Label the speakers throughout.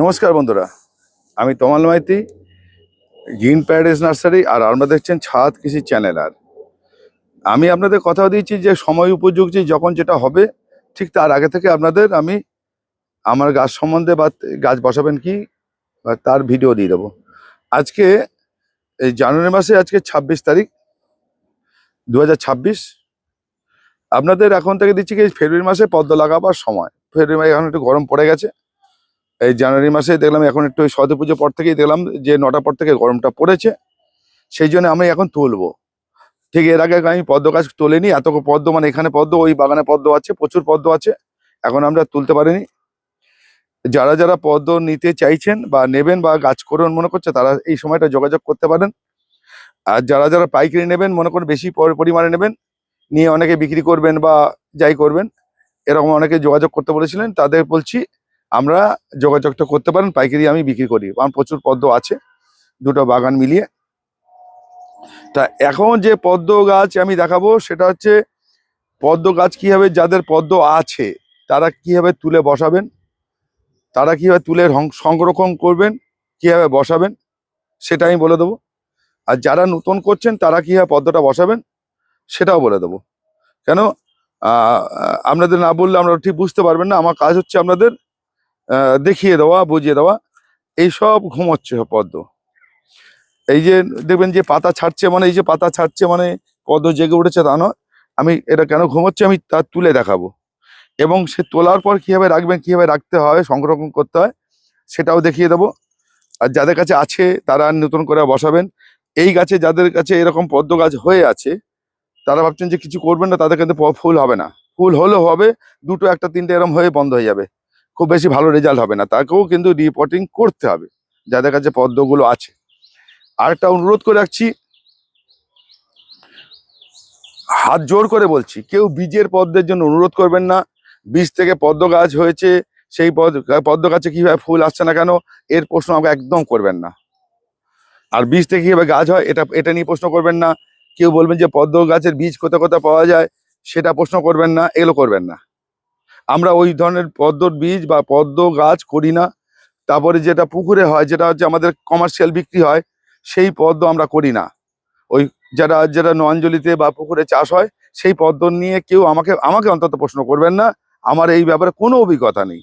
Speaker 1: নমস্কার বন্ধুরা, আমি Tamal Maiti, green paradise nursery আর আপনারা দেখছেন ছাদ কৃষি চ্যানেল আর। আমি আপনাদের কথা দিয়েছি যে সময় উপযোগী যখন যেটা হবে, ঠিক তার আগে থেকে আপনাদের আমি আমার গাছ সম্বন্ধে বা গাছ বসাবেন কি বা তার ভিডিও দিয়ে দেবো। আজকে এই জানুয়ারি মাসে, আজকে ছাব্বিশ তারিখ দু হাজার ছাব্বিশ। আপনাদের এখন থেকে দিচ্ছি কি, ফেব্রুয়ারি মাসে পদ্ম লাগাবার সময়। ফেব্রুয়ারি মাসে এখন একটু গরম পড়ে গেছে। এই জানুয়ারি মাসে দেখলাম এখন একটু সরস্বতী পুজো পর থেকেই দেখলাম যে নটা পর থেকে গরমটা পড়েছে। সেই জন্য আমি এখন তুলবো। ঠিক এর আগে আমি পদ্ম গাছ তোলেনি, এত পদ্ম মানে এখানে পদ্ম, ওই বাগানে পদ্ম আছে, প্রচুর পদ্ম আছে। এখন আমরা তুলতে পারিনি। যারা যারা পদ্ম নিতে চাইছেন বা নেবেন বা গাছ করুন মনে করছে, তারা এই সময়টা যোগাযোগ করতে পারেন। আর যারা যারা পাইকারি নেবেন মনে করেন বেশি পরি- পরিমাণে নেবেন, নিয়ে অনেকে বিক্রি করবেন বা যাই করবেন, এরকম অনেকে যোগাযোগ করতে বলেছিলেন, তাদের বলছি আমরা যোগাযোগটা করতে পারেন, পাইকারি আমি বিক্রি করি। আমার প্রচুর পদ্ম আছে, দুটো বাগান মিলিয়ে। তা এখন যে পদ্ম গাছ আমি দেখাবো, সেটা হচ্ছে পদ্ম গাছ কীভাবে যাদের পদ্ম আছে, তারা কীভাবে তুলে বসাবেন, তারা কীভাবে তুলে সংরক্ষণ করবেন, কীভাবে বসাবেন, সেটা আমি বলে দেবো। আর যারা নতুন করছেন, তারা কীভাবে পদ্মটা বসাবেন, সেটাও বলে দেবো। কেন? আপনাদের না বললে আমরা ঠিক বুঝতে পারবেন না। আমার কাজ হচ্ছে আপনাদের দেখিয়ে দেওয়া, বুঝিয়ে দেওয়া, এইসব ঘুমোচ্ছে পদ্ম। এই যে দেখবেন যে পাতা ছাড়ছে মানে এই যে পাতা ছাড়ছে মানে পদ্ম জেগে উঠেছে তা নয়। আমি এটা কেন ঘুমোচ্ছে আমি তা তুলে দেখাবো। এবং সে তোলার পর কীভাবে রাখবেন, কীভাবে রাখতে হয়, সংরক্ষণ করতে হয়, সেটাও দেখিয়ে দেবো। আর যাদের কাছে আছে, তারা নতুন করে বসাবেন। এই গাছে যাদের কাছে এরকম পদ্ম গাছ হয়ে আছে, তারা ভাবছেন যে কিছু করবেন না, তাদের কিন্তু ফুল হবে না। ফুল হলেও হবে, দুটো একটা তিনটে এরকম হয়ে বন্ধ হয়ে যাবে। খুব বেশি ভালো রেজাল্ট হবে না। তাকেও কিন্তু রিপোর্টিং করতে হবে, যাদের কাছে পদ্মগুলো আছে। আরেকটা অনুরোধ করে রাখছি, হাত জোর করে বলছি, কেউ বীজের পদ্মের জন্য অনুরোধ করবেন না। বীজ থেকে পদ্ম গাছ হয়েছে, সেই পদ পদ্ম গাছে কীভাবে ফুল আসছে না কেন, এর প্রশ্ন আমাকে একদম করবেন না। আর বীজ থেকে কীভাবে গাছ হয়, এটা এটা নিয়ে প্রশ্ন করবেন না। কেউ বলবেন যে পদ্ম গাছের বীজ কোথায় কোথায় পাওয়া যায়, সেটা প্রশ্ন করবেন না, এগুলো করবেন না। আমরা ওই ধরনের পদ্মর বীজ বা পদ্ম গাছ করি না। তারপরে যেটা পুকুরে হয়, যেটা হচ্ছে আমাদের কমার্শিয়াল বিক্রি হয়, সেই পদ্ম আমরা করি না। ওই যারা যেটা নঞ্জলিতে বা পুকুরে চাষ হয়, সেই পদ্ম নিয়ে কেউ আমাকে আমাকে অন্তত প্রশ্ন করবেন না। আমার এই ব্যাপারে কোনো অভিজ্ঞতা নেই।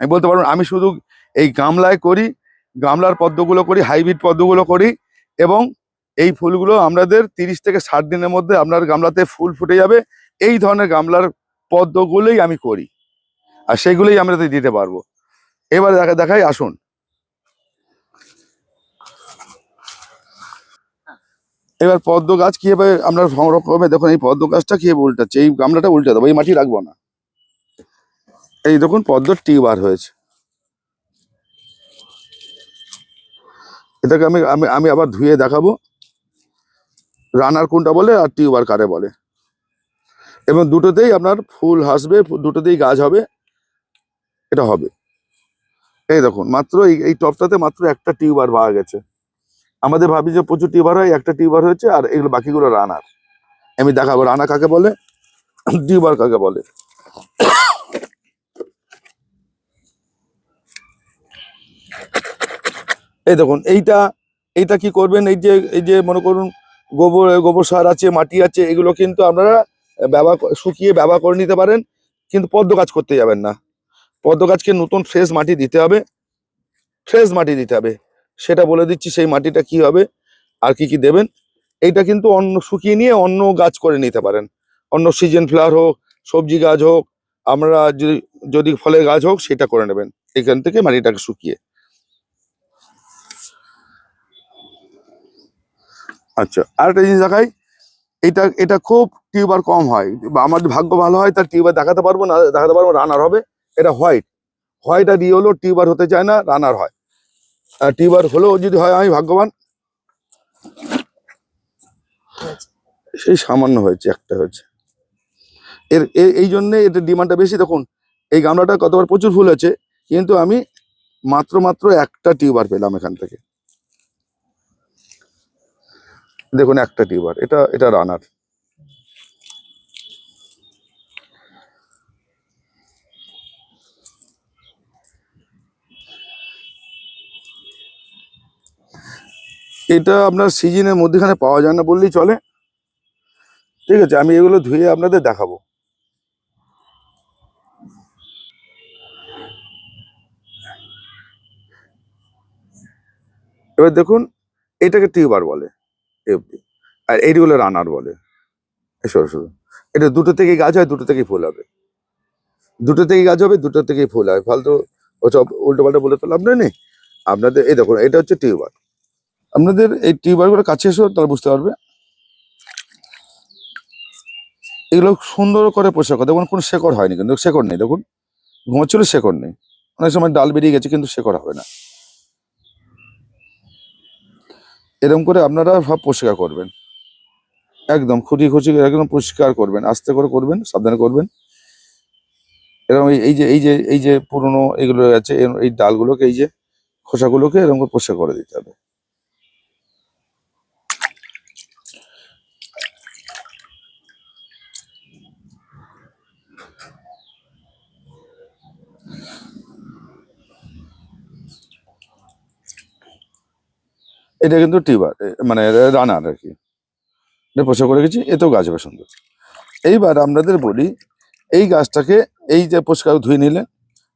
Speaker 1: আমি বলতে পারব আমি শুধু এই গামলায় করি, গামলার পদ্মগুলো করি, হাইব্রিড পদ্মগুলো করি এবং এই ফুলগুলো আমাদের তিরিশ থেকে ষাট দিনের মধ্যে আপনার গামলাতে ফুল ফুটে যাবে। এই ধরনের গামলার পদ্মগুলোই আমি করি। আর সেগুলোই আমরা দিতে পারব। এবারে দেখা দেখাই, আসুন। এবার পদ্ম গাছ কীভাবে আমরা সংরক্ষণ, দেখুন এই পদ্ম গাছটা কীভাবে উল্টাচ্ছে, এই গামলাটা উল্টে দেবো, এই মাটি রাখব না। এই দেখুন, পদ্মর টিউবার হয়েছে। এটাকে আমি আমি আমি আবার ধুয়ে দেখাবো। রানার কোনটা বলে আর টিউবার কারে বলে। এবং দুটোতেই আপনার ফুল হাসবে দুটোতেই গাছ হবে। এটা হবে। এই দেখুন, মাত্র এই টপটাতে মাত্র একটা টিউবার পাওয়া গেছে। আমাদের ভাবি যে প্রচুর টিউবার হয়, একটা টিউবার হয়েছে আর এগুলো বাকিগুলো রানার। আমি দেখাবো, রানা কাকে বলে? টিউবার কাকে বলে? এই দেখুন, এইটা এইটা কি করবেন? এই যে এই যে মনে করুন, গোবর গোবর সার আছে, মাটি আছে, এগুলো কিন্তু আপনারা ব্যবহার শুকিয়ে ব্যবহার করে নিতে পারেন, কিন্তু পদ্ম গাছ করতে যাবেন না। পদ্ম গাছকে নতুন ফ্রেশ মাটি দিতে হবে। ফ্রেশ মাটি দিতে হবে। সেটা বলে দিচ্ছি সেই মাটিটা কি হবে, আর কি কি দেবেন। এইটা কিন্তু অন্য শুকিয়ে নিয়ে অন্য গাছ করে নিতে পারেন। অন্য সিজন ফ্লাওয়ার হোক, সবজি গাছ হোক, আমরা যদি যদি ফলের গাছ হোক সেটা করে নেবেন। এখান থেকে মাটিটাকে শুকিয়ে। আচ্ছা আরেকটা জিনিস দেখাই। এটা এটা খুব টিউবার কম হয়। বা আমাদের ভাগ্য ভালো হয়, তার টিউবার দেখাতে পারব না, দেখাতে পারব রানার হবে। এটা হোয়াইট হোয়াইট আর ইয়ে হলো টিউবার হতে চায় না রানার হয়। আর টিউবার হলেও যদি হয়, আমি ভাগ্যবান। সেই সামান্য হয়েছে, একটা হয়েছে। এর এই জন্যে এটার ডিমান্ডটা বেশি। দেখুন, এই গামলাটা কতবার প্রচুর ফুল আছে কিন্তু আমি মাত্র মাত্র একটা টিউবার পেলাম এখান থেকে। দেখুন, একটা টিউবার। এটা এটা রানার এটা আপনার সিজনের মধ্যেখানে পাওয়া যায় না বললেই চলে। ঠিক আছে, আমি এগুলো ধুয়ে আপনাদের দেখাবো। এবার দেখুন, এটাকে টিউবার বলে অবধি। আর এইগুলো রানার বলে। এসো এসো এটা দুটো থেকেই গাছ হয়, দুটো থেকেই ফুল হবে। দুটো থেকেই গাছ হবে, দুটো থেকেই ফুল হয়। ফালতু ওসব উল্টো পাল্টা বলে তো লাভ নেই আপনাদের, এই দেখুন, এটা হচ্ছে টিউবার। আপনাদের এই টিউবারগুলো কাছে এসো তাহলে বুঝতে পারবে। এগুলো সুন্দর করে পোষা করে, দেখুন কোনো শেকড় হয়নি কিন্তু, শেকড় নেই, দেখুন। ঘুমাচ্ছিল শেকড় নেই। অনেক সময় ডাল বেরিয়ে গেছে কিন্তু শেকড় হবে না। এরকম করে আপনারা সব পরিষ্কার করবেন। একদম খুঁটি খুঁটি একদম পরিষ্কার করবেন, আস্তে করে করবেন, সাবধানে করবেন। এরকম এই- যে এই যে এই যে পুরনো এগুলো আছে এই ডালগুলোকে, এই যে খোসাগুলোকে এরকম করে পরিষ্কার করে দিতে হবে। এটা কিন্তু টিউবার মানে রানার আর কি। এটা পরিষ্কার করে গেছি, এতেও গাছ হবে সুন্দর। এইবার আপনাদের বলি, এই গাছটাকে, এই যে পরিষ্কার ধুয়ে নিলেন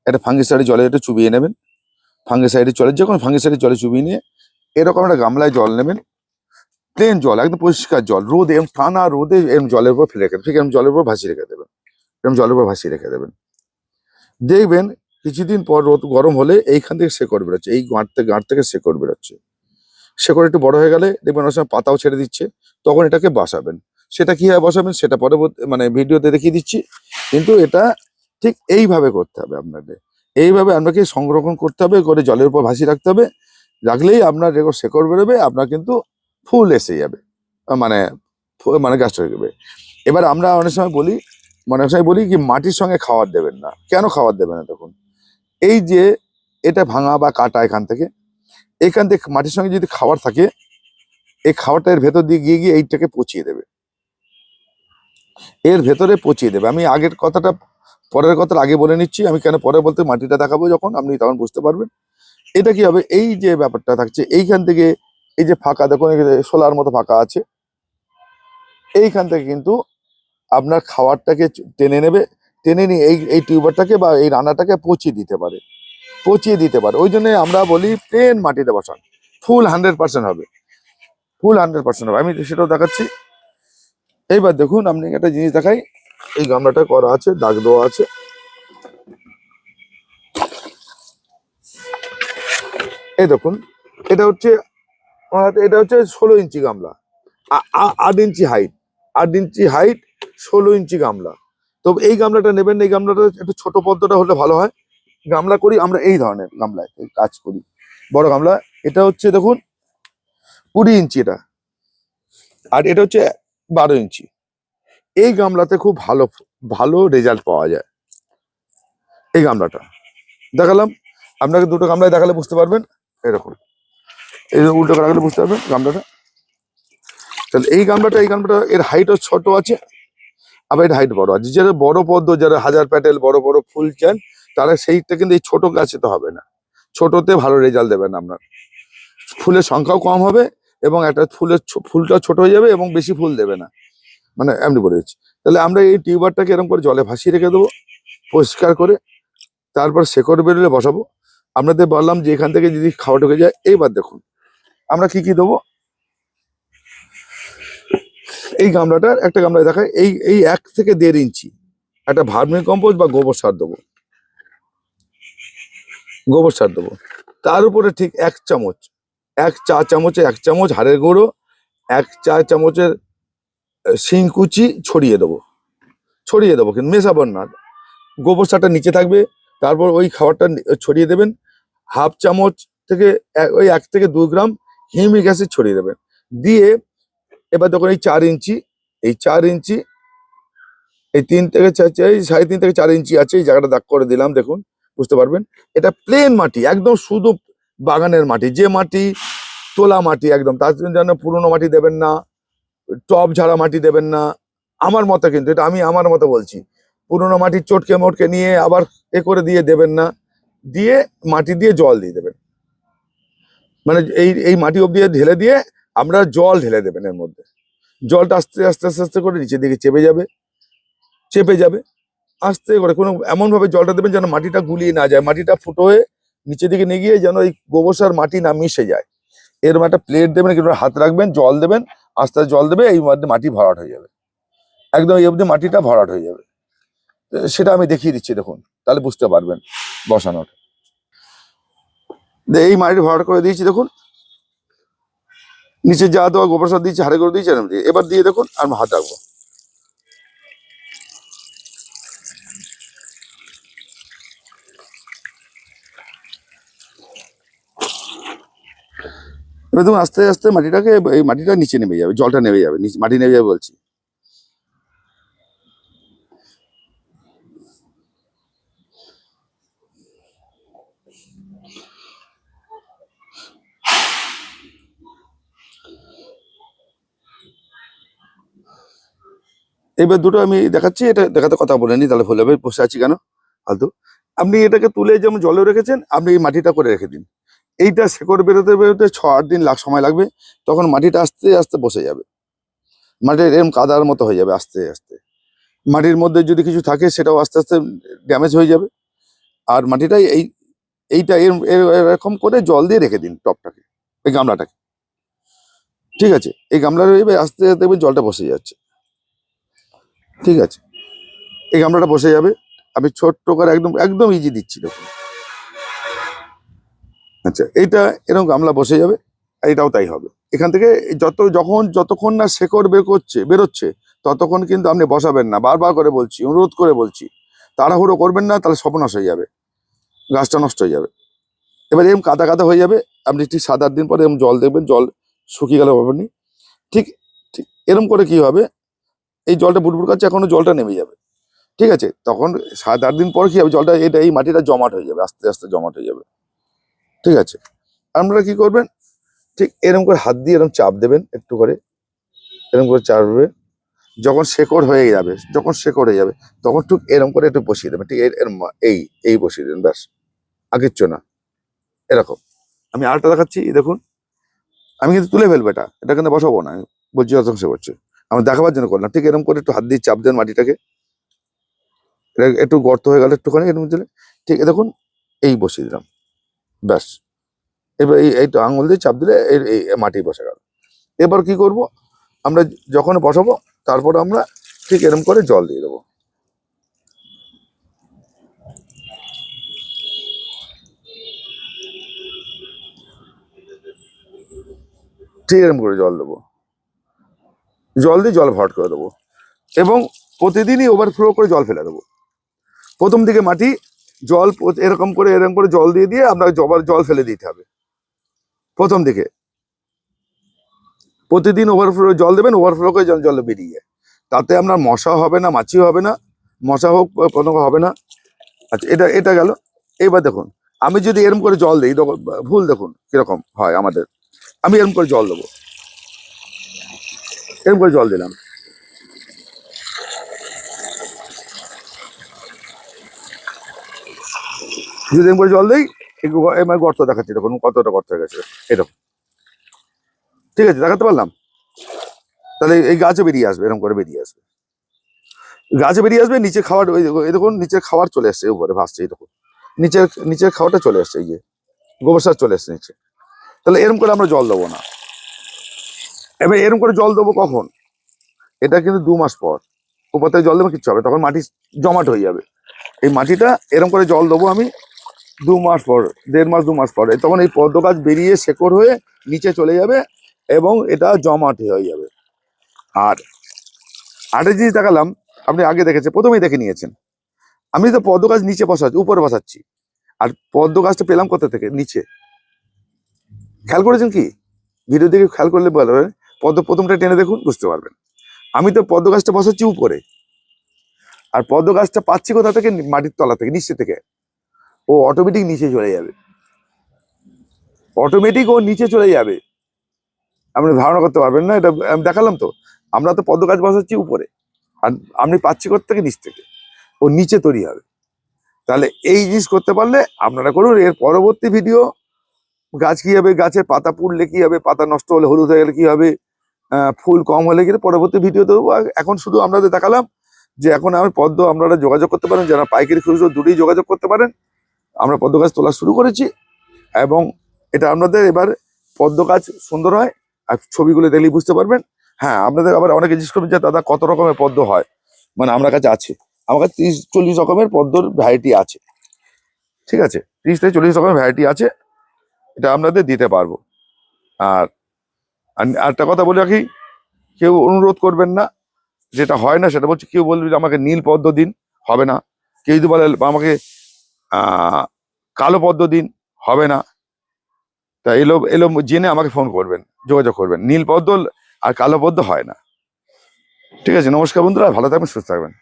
Speaker 1: একটা ফাঙ্গিসাইডে জলে একটু চুবিয়ে নেবেন। ফাঙ্গিসাইডে জলে, যে কোনো ফাঙ্গিসাইডে জলে চুবিয়ে নিয়ে এরকম একটা গামলায় জল নেবেন। প্লেন জল, একদম পরিষ্কার জল, রোদে এরকম টানা রোদে এরকম জলের উপর ফেলে রেখে, ঠিক এরকম জলের উপর ভাসিয়ে রেখে দেবেন। এরকম জলের উপর ভাসিয়ে রেখে দেবেন। দেখবেন, কিছুদিন পর রোদ গরম হলে এইখান থেকে শেকড় বেরোচ্ছে, এই গাঁট থেকে গাঁট থেকে শেকড় বেরোচ্ছে। শেকড় একটু বড় হয়ে গেলে দেখবেন অনেক সময় পাতাও ছেড়ে দিচ্ছে, তখন এটাকে বাসাবেন। সেটা কীভাবে বসাবেন? সেটা পরবর্তী মানে ভিডিওতে দেখিয়ে দিচ্ছি। কিন্তু এটা ঠিক এইভাবে করতে হবে আপনাকে। এইভাবে আপনাকে সংরক্ষণ করতে হবে, করে জলের উপর ভাসিয়ে রাখতে হবে। রাখলেই আপনার রেকর্ড শেকড় বেরোবে, আপনার কিন্তু ফুল এসে যাবে। মানে মানে গাছটা হয়ে যাবে। এবার আমরা অনেক সময় বলি মানে অনেক সময় বলি কি, মাটির সঙ্গে খাবার দেবেন না। কেন খাবার দেবেন না দেখুন? এই যে এটা ভাঙা বা কাটা এখান থেকে এখান থেকে মাটির সঙ্গে যদি খাবার থাকে, এই খাবারটা এর ভেতর দিয়ে গিয়ে গিয়ে এইটাকে পচিয়ে দেবে। এর ভেতরে পচিয়ে দেবে। আমি আগের কথাটা, পরের কথার আগে বলে নিচ্ছি। আমি কেন পরে বলতে মাটিটা দেখাবো যখন, আপনি তখন বুঝতে পারবেন। এটা কি হবে? এই যে ব্যাপারটা থাকছে, এইখান থেকে এই যে ফাঁকা, দেখুন সোলার মতো ফাঁকা আছে। এইখান থেকে কিন্তু আপনার খাবারটাকে চ- টেনে নেবে। টেনে নিয়ে এই এই টিউবারটাকে বা এই রান্নাটাকে পচিয়ে দিতে পারে। পচিয়ে দিতে পারে। ওই জন্য আমরা বলি প্লেন মাটিতে বসান। ফুল হান্ড্রেড পার্সেন্ট হবে। ফুল হান্ড্রেড পার্সেন্ট হবে। আমি সেটাও দেখাচ্ছি। এইবার দেখুন আপনি একটা জিনিস দেখাই। এই গামলাটা করা আছে, দাগ দেওয়া আছে। এই দেখুন, এটা হচ্ছে এটা হচ্ছে ষোলো ইঞ্চি গামলা। আট ইঞ্চি হাইট আট ইঞ্চি হাইট ষোলো ইঞ্চি গামলা। তো এই গামলাটা নেবেন এই গামলাটা একটু ছোট পদ্মটা হলে ভালো হয়। গামলা করি, আমরা এই ধরনের গামলায় কাজ করি। বড় গামলা, এটা হচ্ছে দেখুন, কুড়ি ইঞ্চি এটা। আর এটা হচ্ছে বারো ইঞ্চি। এই গামলাতে খুব ভালো ভালো রেজাল্ট পাওয়া যায়। এই গামলাটা। দেখালাম, আপনাকে দুটো গামলায় দেখালে বুঝতে পারবেন। এরকম এই উল্টো রাখলে বুঝতে পারবেন গামলাটা। তাহলে এই গামলাটা এই গামলাটা, এর হাইটও ছোট আছে, আবার এর হাইট বড় আছে। যারা বড় পদ্ম, যারা হাজার প্যাটেল বড় বড় ফুল চান তারা সেইটা কিন্তু এই ছোট গাছে তো হবে না। ছোটতে ভালো রেজাল্ট দেবেন আপনার। ফুলের সংখ্যাও কম হবে এবং একটা ফুলের ফুলটা ছোট হয়ে যাবে এবং বেশি ফুল দেবে না। মানে এমনি বলে দিচ্ছি। তাহলে আমরা এই টিউবারটাকে এরকম করে জলে ভাসিয়ে রেখে দেবো, পরিষ্কার করে, তারপর শেকড় বেরোলে বসাবো। আপনাদের বললাম যে এখান থেকে যদি খাওয়া ঢুকে যায়, এইবার দেখুন। আমরা কি কি দেবো? এই গামলাটার একটা গামলায় দেখায় এই এই এক থেকে দেড় ইঞ্চি। একটা ভার্মি কম্পোস্ট বা গোবর সার দেবো। গোবর সার দেবো। তার উপরে ঠিক এক চামচ, এক চা চামচে এক চামচ হাড়ের গুঁড়ো, এক চা চামচের শিংকুচি ছড়িয়ে দেবো। ছড়িয়ে দেবো, কিন্তু মেশাবেন না। গোবর সারটা নিচে থাকবে, তারপর ওই খাবারটা ছড়িয়ে দেবেন। হাফ চামচ থেকে ওই এক থেকে দু গ্রাম হিউমিক অ্যাসিড ছড়িয়ে দেবেন। দিয়ে এবার দেখুন এই চার ইঞ্চি, এই চার ইঞ্চি, এই তিন থেকে চার- এই সাড়ে তিন থেকে চার ইঞ্চি আছে, এই জায়গাটা দাগ করে দিলাম, দেখুন। বুঝতে পারবেন? এটা প্লেন মাটি, একদম শুধু বাগানের মাটি, যে মাটি তোলা মাটি একদম, তার জন্য যেন পুরনো মাটি দেবেন না, টব ঝাড়া মাটি দেবেন না, আমার মতে কিন্তু, এটা আমি আমার মতো বলছি, পুরনো মাটি চটকে মটকে নিয়ে আবার এ করে দিয়ে দেবেন না, দিয়ে মাটি দিয়ে জল দিয়ে দেবেন। মানে এই এই মাটি অব্দি ঢেলে দিয়ে আমরা জল ঢেলে দেবেন এর মধ্যে। জলটা আস্তে আস্তে আস্তে আস্তে করে নিচের দিকে চেপে যাবে চেপে যাবে। আস্তে করে কোনো এমনভাবে জলটা দেবেন যেন মাটিটা গুলিয়ে না যায়, মাটিটা ফুটো হয়ে নিচের দিকে নিয়ে গিয়ে যেন এই গোবর সার মাটি না মিশে যায়। এরকম একটা প্লেট দেবেন কিন্তু হাত রাখবেন, জল দেবেন, আস্তে আস্তে জল দেবে, এই মধ্যে মাটি ভরাট হয়ে যাবে। একদম এই অবধি মাটিটা ভরাট হয়ে যাবে। সেটা আমি দেখিয়ে দিচ্ছি, দেখুন, তাহলে বুঝতে পারবেন বসানোর দে- এই মাটি ভরাট করে দিয়েছি, দেখুন। নিচে যা দেওয়া গোবর সার দিয়েছি, হাড়ে করে দিয়েছি এবার দিয়ে দেখুন আর হাত রাখব। এবার দেখুন আস্তে আস্তে মাটিটাকে, এই মাটিটা নিচে নেমে যাবে, জলটা নেমে যাবে মাটি নেমে যাবে বলছি। এবার দুটো আমি দেখাচ্ছি, এটা দেখাতে কথা বলে নি, তাহলে ভুল হবে বসে আছি কেন? ফালতু। আপনি এটাকে তুলে যেমন জলে রেখেছেন, আপনি এই মাটিটা করে রেখে দিন। এইটা শেকড় বেরোতে বেরোতে ছ আট দিন লাখ সময় লাগবে, তখন মাটিটা আস্তে আস্তে বসে যাবে। মাটির এরম কাদার মতো হয়ে যাবে আস্তে আস্তে। মাটির মধ্যে যদি কিছু থাকে, সেটাও আস্তে আস্তে ড্যামেজ হয়ে যাবে। আর মাটিটা এই, এইটা এর- এর- এরকম করে জল দিয়ে রেখে দিন টপটাকে, এই গামলাটাকে। ঠিক আছে? এই গামলার এবার আস্তে আস্তে দেখবেন জলটা বসে যাচ্ছে। ঠিক আছে? এই গামলাটা বসে যাবে। আমি ছোট্ট করে একদম একদম ইজি দিচ্ছি দেখুন। আচ্ছা এইটা এরকম গামলা বসে যাবে এটাও তাই হবে। এখান থেকে যত, যখন, যতক্ষণ না শেকড় বের করছে, বেরোচ্ছে, ততক্ষণ কিন্তু আপনি বসাবেন না। বারবার করে বলছি, অনুরোধ করে বলছি, তাড়াহুড়ো করবেন না, তাহলে সর্বনাশ হয়ে যাবে, গাছটা নষ্ট হয়ে যাবে। এবার এরকম কাদা কাদা হয়ে যাবে, আপনি ঠিক সাত আট দিন পরে এরকম জল দেখবেন, জল শুকিয়ে গেলে হবে নি ঠিক ঠিক এরকম করে কি হবে, এই জলটা বুটবুট কাছে এখনও জলটা নেমে যাবে। ঠিক আছে, তখন সাত আট দিন পর কি হবে, জলটা, এটা এই মাটিটা জমাট হয়ে যাবে, আস্তে আস্তে জমাট হয়ে যাবে। ঠিক আছে? আপনারা কি করবেন? ঠিক এরকম করে হাত দিয়ে এরকম চাপ দেবেন একটু করে। এরকম করে চাপবে যখন শেকড় হয়ে যাবে, যখন শেকড় হয়ে যাবে, তখন ঠিক এরকম করে একটু বসিয়ে দেবেন। ঠিক এর- এরম এই এই বসিয়ে দেবেন, ব্যাস। আগের না। এরকম। আমি আরেকটা দেখাচ্ছি দেখুন। আমি কিন্তু তুলে ফেলব এটা। এটা কিন্তু বসাবো না। বলছি যত সে করছে আমি দেখাবার জন্য করলাম। ঠিক এরকম করে একটু হাত দিয়ে চাপ দেন মাটিটাকে। একটু গর্ত হয়ে গেল একটুখানি এরকম দিলে ঠিক দেখুন, এই বসিয়ে দিলাম। ব্যাস। এবার এই এইটা আঙুল দিয়ে চাপ দিলে এই এই মাটি বসে গেল। এবার কি করব? আমরা যখন বসাবো, তারপর আমরা ঠিক এরম করে জল দিয়ে দেবো। ঠিক এরম করে জল দেবো। জল দিয়ে জল ভরাট করে দেবো। এবং প্রতিদিনই ওভারফ্লো করে জল ফেলে দেবো। প্রথম দিকে মাটি জল এরকম করে এরকম করে জল দিয়ে দিয়ে আপনাকে জবার জল ফেলে দিতে হবে। প্রথম দিকে। প্রতিদিন ওভারফ্লো জল দেবেন ওভারফ্লো করে জল জল বেরিয়ে তাতে আপনার মশা হবে না মাছি হবে না, মশা হোক কোনো হবে না। আচ্ছা এটা এটা গেল। এবার দেখুন, আমি যদি এরম করে জল দিই ভুল দেখুন, কীরকম হয় আমাদের। আমি এরম করে জল দেবো। এরম করে জল দিলাম। যদি এরম করে জল দিই এবার গর্ত দেখাচ্ছি, দেখুন কতটা গর্ত হয়ে গেছে। এরকম ঠিক আছে, দেখাতে পারলাম? তাহলে এই গাছে বেরিয়ে আসবে, এরকম করে বেরিয়ে আসবে। গাছে বেরিয়ে আসবে, নিচে খাবার ওই দেখুন নিচের খাবার চলে আসছে উপরে ভাসছে, এই দেখুন। নিচের নিচের খাবারটা চলে আসছে এই যে, গোবর সার চলে আসছে নিচে। তাহলে এরকম করে আমরা জল দেবো না। এবার এরকম করে জল দেবো কখন? এটা কিন্তু দু মাস পর। উপর থেকে জল দেবো, কিচ্ছু হবে তখন মাটি জমাট হয়ে যাবে। এই মাটিটা এরকম করে জল দেবো আমি দু মাস পর, দেড় মাস, দু মাস পরে তখন এই পদ্ম গাছ বেরিয়ে শেকড় হয়ে নিচে চলে যাবে এবং এটা জমাট হয়ে যাবে। আর আরেকটা জিনিস দেখালাম, আপনি আগে দেখেছেন, প্রথমেই দেখে নিয়েছেন। আমি তো পদ্ম গাছ নিচে বসাচ্ছি, উপরে বসাচ্ছি। আর পদ্ম গাছটা পেলাম কোথা থেকে? নিচে। খেয়াল করেছেন কি? ভিডিও দেখে খেয়াল করলে বলবেন পদ্ম প্রথমটা টেনে দেখুন, বুঝতে পারবেন। আমি তো পদ্ম গাছটা বসাচ্ছি উপরে। আর পদ্ম গাছটা পাচ্ছি কোথা থেকে? মাটির তলা থেকে, নিচে থেকে। ও অটোমেটিক নিচে চলে যাবে। অটোমেটিক ও নিচে চলে যাবে। আপনি ধারণা করতে পারবেন না, এটা আমি দেখালাম তো। আমরা তো পদ্ম গাছ বসাচ্ছি উপরে। আর আপনি পাচ্ছি কোথা থেকে নিচ থেকে। ও নিচে তৈরি হবে। তাহলে এই জিনিস করতে পারলে আপনারা করুন। এর পরবর্তী ভিডিও গাছ কী হবে? গাছের পাতা পুড়লে কি হবে? পাতা নষ্ট হলে হলুদ হয়ে গেলে কী হবে? ফুল কম হলে কি পরবর্তী ভিডিও দেবো। এখন শুধু আপনাদের দেখালাম যে এখন আমি পদ্ম, আপনারা যোগাযোগ করতে পারেন। যারা পাইকারি খুচরো, দুটোই যোগাযোগ করতে পারেন। আমরা পদ্ম গাছ তোলা শুরু করেছি এবং এটা আপনাদের এবার পদ্ম গাছ সুন্দর হয়, আর ছবিগুলো দেখলেই বুঝতে পারবেন। হ্যাঁ আপনাদের আবার অনেকে জিজ্ঞেস করবেন যে, দাদা, কত রকমের পদ্ম হয়? মানে আমার কাছে আছে। আমার কাছে তিরিশ, চল্লিশ রকমের পদ্মর ভ্যারাইটি আছে। ঠিক আছে? তিরিশ থেকে চল্লিশ রকমের ভ্যারাইটি আছে। এটা আপনাদের দিতে পারব। আর, আর- আর একটা কথা বলে রাখি, কেউ অনুরোধ করবেন না, যেটা হয় না সেটা বলছে, কেউ বলবে আমাকে নীল পদ্ম দিন, হবে না। কেউ যদি বলে, আমাকে কালো পদ্ম দিন হবে না। তা এলো এলো জেনে আমাকে ফোন করবেন, যোগাযোগ করবেন। নীল পদ্ম আর কালো পদ্ম হয় না। ঠিক আছে, নমস্কার বন্ধুরা, ভালো থাকবেন, সুস্থ থাকবেন।